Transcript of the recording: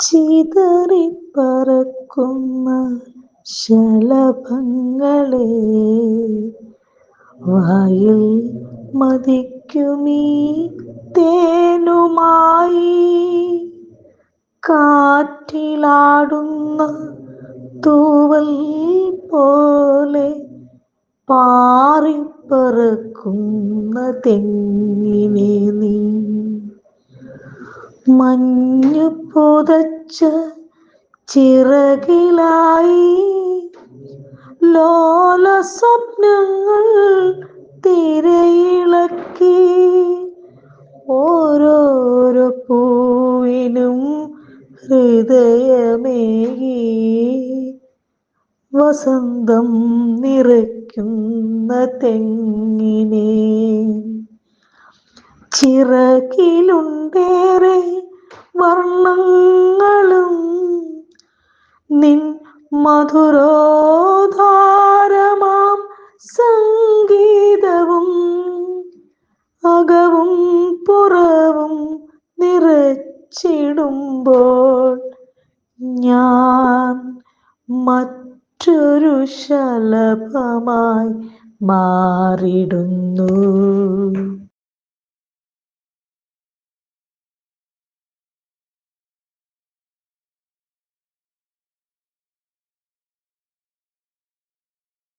ചിതറിപ്പറക്കുന്ന ശലഭങ്ങളെ വായിൽ മതിക്കുമീ തേനുമായി. കാറ്റിലാടുന്ന തൂവൽ പോലെ പാറിപ്പറക്കുന്ന തെങ്ങിനെ നീ മഞ്ഞു പുതച്ച ചിറകിലായി ലോല സ്വപ്നങ്ങൾ തിരയിളക്കി ഓരോരോ പൂവിനും ഹൃദയമേകി വസന്തം നിറയ്ക്കുന്ന തെങ്ങിനെ ചിറകിലുണ്ടേറെ വർണങ്ങളും നിൻ മധുരോധാരമാം സംഗീതവും അകവും പുറവും നിറച്ചിടുമ്പോൾ ഞാൻ മറ്റൊരു ശലഭമായി മാറിടുന്നു.